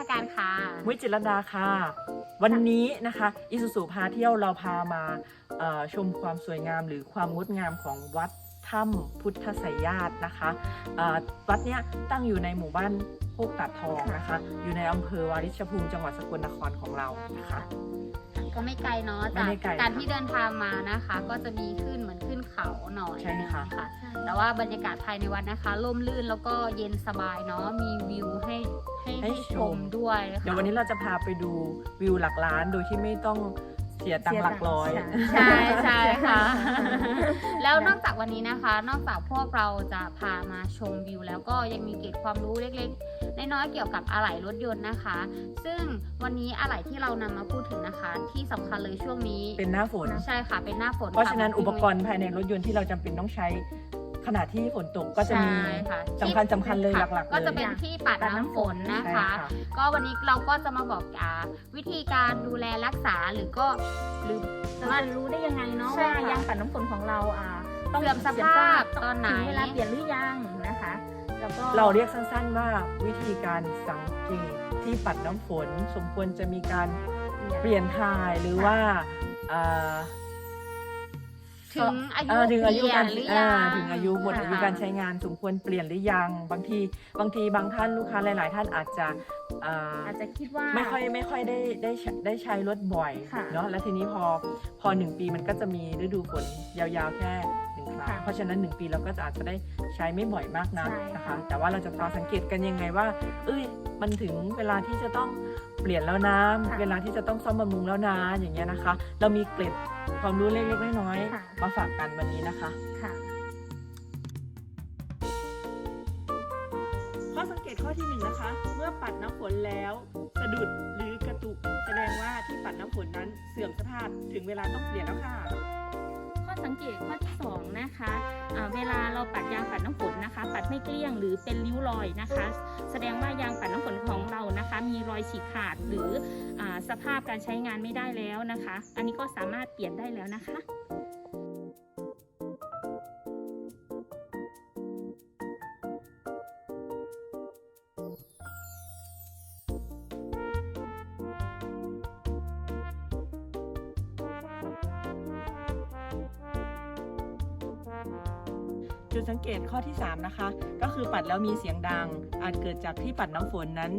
ทการค่ะ มุ้ยจิรดาค่ะ วันนี้นะคะอิสุสุพาเที่ยวเราพามาเอ่อชมความสวยงามหรือความงดงามของวัดถ้ำพุทธไสยญาตินะคะเอ่อวัดเนี้ยตั้งอยู่ในหมู่บ้านโคกตัดทองนะคะ อยู่ในอำเภอวาริชภูมิจังหวัดสกลนครของเรานะคะ ก็ไม่ไกลเนาะไม่จากได้ไกล การค่ะที่เดินทางมานะคะ ก็จะมีขึ้นเหมือนขึ้น เขาหน่อยใช่ค่ะนแต่ว่าบรรยากาศภายในวัดนะคะร่มรื่นแล้วก็เย็นสบายเนาะมีวิวให้ให้ให้ชมด้วยนะคะเดี๋ยววันนี้เราจะพาไปดูวิวหลักล้านโดยที่ไม่ต้องเสียตังค์หลักร้อย ใช่ใช่ค่ะ แล้วนอกจากวันนี้นะคะ นอกจากพวกเราจะพามาชมวิว แล้วก็ยังมีเกร็ดความรู้เล็กๆ น้อยๆเกี่ยวกับอะไหล่รถยนต์นะคะ ซึ่งวันนี้อะไหล่ที่เรานำมาพูดถึงนะคะ ที่สำคัญเลยช่วงนี้เป็นหน้าฝนใช่ค่ะเป็นหน้าฝนเพราะฉะนั้นค่อุปกรณ์ภายในรถยนต์ที่เราจำเป็นต้องใช้ขณะที่ฝนตกก็จะมีใช่ค่ะสำคัญสำคัญเลยค่ะหลักๆก็จะเลยเป็นที่ปัดน้ำฝนนะใช่คะค่ะก็วันนี้เราก็จะมาบอกอ่าวิธีการดูแลรักษาหรือก็หรือเราจะรู้ได้ยังไงเนาะใช่ว่าค่ะยางปัดน้ำฝนของเราอ่าต้องเสื่อมสภาพตอนไหนถึงเวลาเปลี่ยนหรือยังนะคะ แล้วก็เราเรียกสั้นๆว่าวิธีการสังเกตที่ปัดน้ำฝน สมควรจะมีการเปลี่ยนถ่ายหรือว่าเอ่อถึงอายุเอ่อถึงอายุการเปลี่ยนหรือยังอ่าถึงอายุหมดค่ะอายุการใช้งานสมควรเปลี่ยนหรือยังบางทีบางทีบางท่านลูกค้าหลาย ๆ ท่านอาจจะเอ่ออาจจะคิดว่าไม่ค่อยไม่ค่อยได้ได้ใช้ได้ใช้รถบ่อยค่ะเนาะแล้วทีนี้พอพอหนึ่งปีมันก็จะมีฤดูฝนยาวๆแค่หนึ่ง ครั้งค่ะเพราะฉะนั้นหนึ่งปีเราก็จะอาจจะได้ใช้ไม่บ่อยมากนักใช่นะคะค่ะแต่ว่าเราจะพอสังเกตกันยังไงว่า เอ้ยมันถึงเวลาที่จะต้องเปลี่ยนแล้วนะค่ะเวลาที่จะต้องซ่อมบำรุงแล้วนะอย่างเงี้ยนะคะ เรามีเกร็ดความรู้เล็กๆน้อยค่ะๆมาฝากกันวันนี้นะคะค่ะข้อสังเกตข้อที่หนึ่งนะคะ เมื่อปัดน้ำฝนแล้วสะดุดหรือกระตุกแสดงว่าที่ปัดน้ำฝนนั้นเสื่อมสภาพถึงเวลาต้องเปลี่ยนแล้วค่ะ นะคะเวลาเราปัดยางปัดน้ำฝนนะคะ ปัดไม่เกลี้ยงหรือเป็นริ้วรอยนะคะ แสดงว่ายางปัดน้ำฝนของเรานะคะ มีรอยฉีกขาดหรืออสภาพการใช้งานไม่ได้แล้วนะคะ อันนี้ก็สามารถเปลี่ยนได้แล้วนะคะ จุดสังเกตข้อที่ 3 นะคะ ก็คือปัดแล้วมีเสียงดัง อาจเกิดจากที่ปัดน้ำฝนนั้น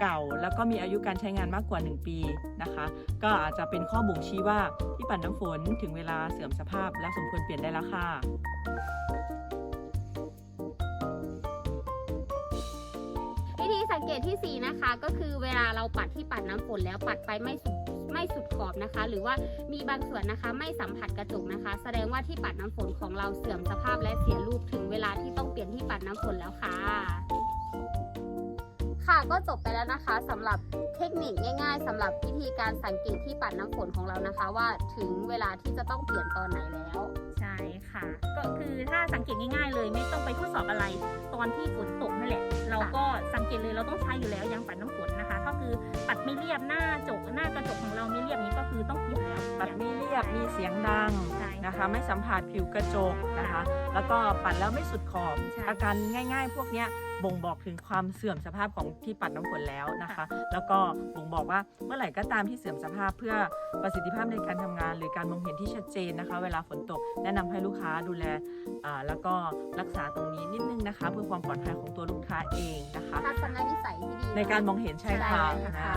เก่า แล้วก็มีอายุการใช้งานมากกว่า 1 ปีนะคะ ก็อาจจะเป็นข้อบ่งชี้ว่าที่ปัดน้ำฝนถึงเวลาเสื่อมสภาพและสมควรเปลี่ยนได้แล้วค่ะวิธีสังเกตที่สี่นะคะ ก็คือเวลาเราปัดที่ปัดน้ำฝนแล้วปัดไปไม่สุด ไม่สุดขอบนะคะ หรือว่ามีบางส่วนนะคะไม่สัมผัสกระจกนะคะ แสดงว่าที่ปัดน้ำฝนของเราเสื่อมสภาพและเสียรูปถึงเวลาที่ต้องเปลี่ยนที่ปัดน้ำฝนแล้วค่ะค่ะก็จบไปแล้วนะคะสำหรับเทคนิคง่ายๆสำหรับวิธีการสังเกตที่ปัดน้ำฝนของเรานะคะ ว่าถึงเวลาที่จะต้องเปลี่ยนตอนไหนแล้ว ใช่ค่ะก็คือถ้าสังเกตง่ายๆ เลยไม่ต้องไปทดสอบอะไร ตอนที่ฝนตกนั่นแหละ เราก็สังเกตเลยเราต้องใช้อยู่แล้วยางปัดน้ำฝนนะคะ ก็คือปัดไม่เรียบหน้าจกหน้ากระจกของเราไม่เรียบนี้ก็คือต้องเปลี่ยนแล้วปัดไม่เรียบมีเสียงดังใช่นะคะ ไม่สัมผัสผิวกระจกนะคะ แล้วก็ปัดแล้วไม่สุดขอบใช่อาการง่าย ๆ พวกเนี้ยบ่งบอกถึงความเสื่อมสภาพของที่ปัดน้ำฝนแล้วนะคะค่ะแล้วก็บ่งบอกว่าเมื่อไหร่ก็ตามที่เสื่อมสภาพเพื่อประสิทธิภาพในการทำงาน หรือการมองเห็นที่ชัดเจนนะคะ เวลาฝนตกแนะนำให้ลูกค้าดูแลอ่าแล้วก็รักษาตรงนี้นิดนึงนะคะ เพื่อความปลอดภัยของตัวลูกค้าเองนะคะทัศนวิสัยที่ดีในการมองเห็นใช่ค่ะใช่ค่ะอ่า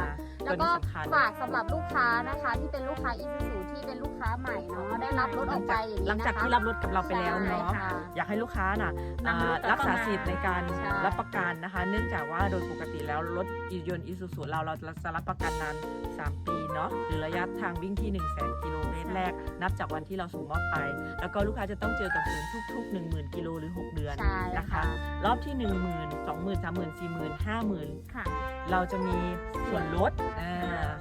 แล้วตัวก็นี้สำคัญฝากสำหรับลูกค้านะคะ ที่เป็นลูกค้าอีซูซูที่เป็นลูกค้าใหม่เนาะได้รับรถออกไปอย่างนี้หลังนะคะจากที่รับรถกับเราไปแล้วเนาะใช่ค่ะอยากให้ลูกค้าน่ะนำรถอ่ารักษาสิทธิ์ในการใช่รับประกันนะคะ เนื่องจากว่าโดยปกติแล้วรถยนต์อีซูซูเราเราจะรับประกันนาน 3 ปีเนาะหรือระยะทางวิ่งที่ 1 0 0 0 0แกิโลเมตรแรก นับจากวันที่เราส่งมอบไป แล้วก็ลูกค้าจะต้องเจอกับศูนย์ทุกๆ 10,000กิโลหรือ 6 เดือนใช่นะคะค่ะรอบที่ 1 0 0 0 0 20,000 30,000 40,000 50,000ค่ะเราจะมีส่วนลดอ่า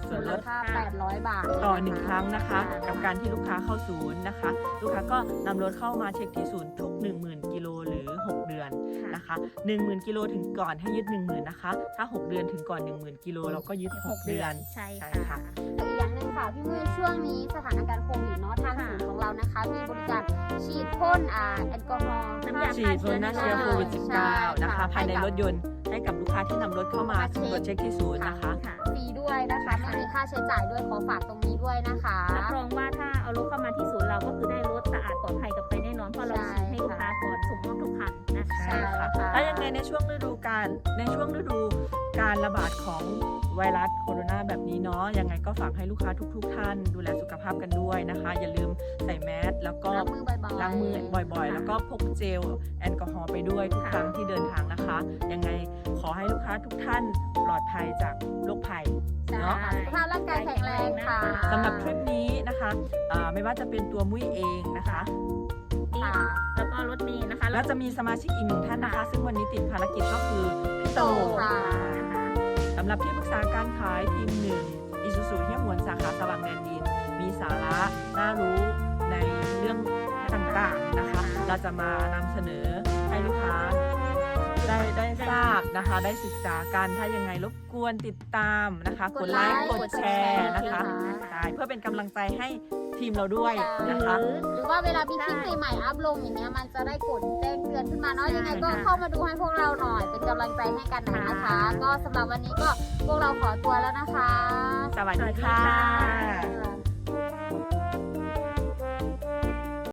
ส่วนลดค่า800 บาทต่อหนึ่งครั้งนะคะค่ะกับการที่ลูกค้าเข้าศูนย์นะคะ ลูกค้าก็นำรถเข้ามาเช็คที่ศูนย์ทุก 10,000กิโลหรือ 6 เดือนค่ะนะคะนะคะ10,000กิโลถึงก่อนให้ยึด 10,000นะคะ ถ้า 6 เดือนถึงก่อน 10,000กิโลเราก็ยึด 6 เดือน ใช่ใช่ค่ะ ค่ะ อีกอย่างหนึ่งค่ะพี่มือช่วงนี้สถานการณ์โควิดเนาะทางศูนย์ของเรานะคะ มีบริการฉีดพ่นอ่าแอลกอฮอล์น้ำยา ฉีดพ่นหน้าเชื้อโควิด ใช่ -19 นะคะค่ะภายในรถยนต์ให้กับลูกค้าที่นำรถเข้ามามาเช็คตรวจเช็คที่ศูนย์นะคะ ค่ะฟรี ด้วยนะคะ ไม่มีค่าใช้จ่ายด้วยขอฝากตรงนี้ด้วยนะคะรับรองว่าถ้าเอารถเข้ามาที่ศูนย์เราก็คือได้รถสะอาดปลอดภัยกลับไปแน่นอนเพราะเราใช่ฉีดให้ลูกค้าก่อนส่งมอบทุกคันนะคะใช่ค่ะใช่ค่ะแล้วยังไงในช่วงฤดูการในช่วงฤดูการระบาดของไวรัสโคโรนาแบบนี้เนาะยังไงก็ฝากให้ลูกค้าทุกๆท่าน ดูแลสุขภาพกันด้วยนะคะ อย่าลืมใส่แมสแล้วก็ล้างมือบ่อยๆล้างมือบ่อยๆ แล้วก็พกเจลแอลกอฮอล์ไปด้วยทุกครั้งที่เดินทางนะคะ ยังไงขอให้ลูกค้าทุกท่านปลอดภัยจากโรคภัยใช่ เนาะค่ะสุขภาพร่างกายแข็งแรงค่ะสำหรับทริปนี้นะคะอ่าไม่ว่าจะเป็นตัวมุ้ยเองนะคะนี่ค่ะแล้วก็รถเมย์นะคะ แล้วจะมีสมาชิกอีกหนึ่งท่านนะคะ ซึ่งวันนี้ติดภารกิจก็คือพี่โตค่ะนะคะสำหรับที่ปรึกษาการขายทีมหนึ่งอิซูซูเฮียหมวนสาขาสว่างแดนดิน มีสาระน่ารู้ในเรื่องต่างๆนะคะ เราจะมานำเสนอให้ลูกค้าได้ได้ทราบ นะคะ ได้ศึกษากันถ้ายังไงรบกวนติดตามนะคะกดไลค์กดแชร์นะคะใช่เพื่อเป็นกำลังใจให้ทีมเราด้วยนะคะ หรือหรือว่าเวลามีคลิปใหม่ๆอัพลงอย่างเงี้ยมันจะได้กดแจ้งเตือนขึ้นมาเนาะใช่ยังไงก็ค่ะเข้ามาดูให้พวกเราหน่อย เป็นกำลังใจให้กันหน่อยนะคะ ก็สำหรับวันนี้ก็พวกเราขอตัวแล้วนะคะ สวัสดีค่ะสวัสดี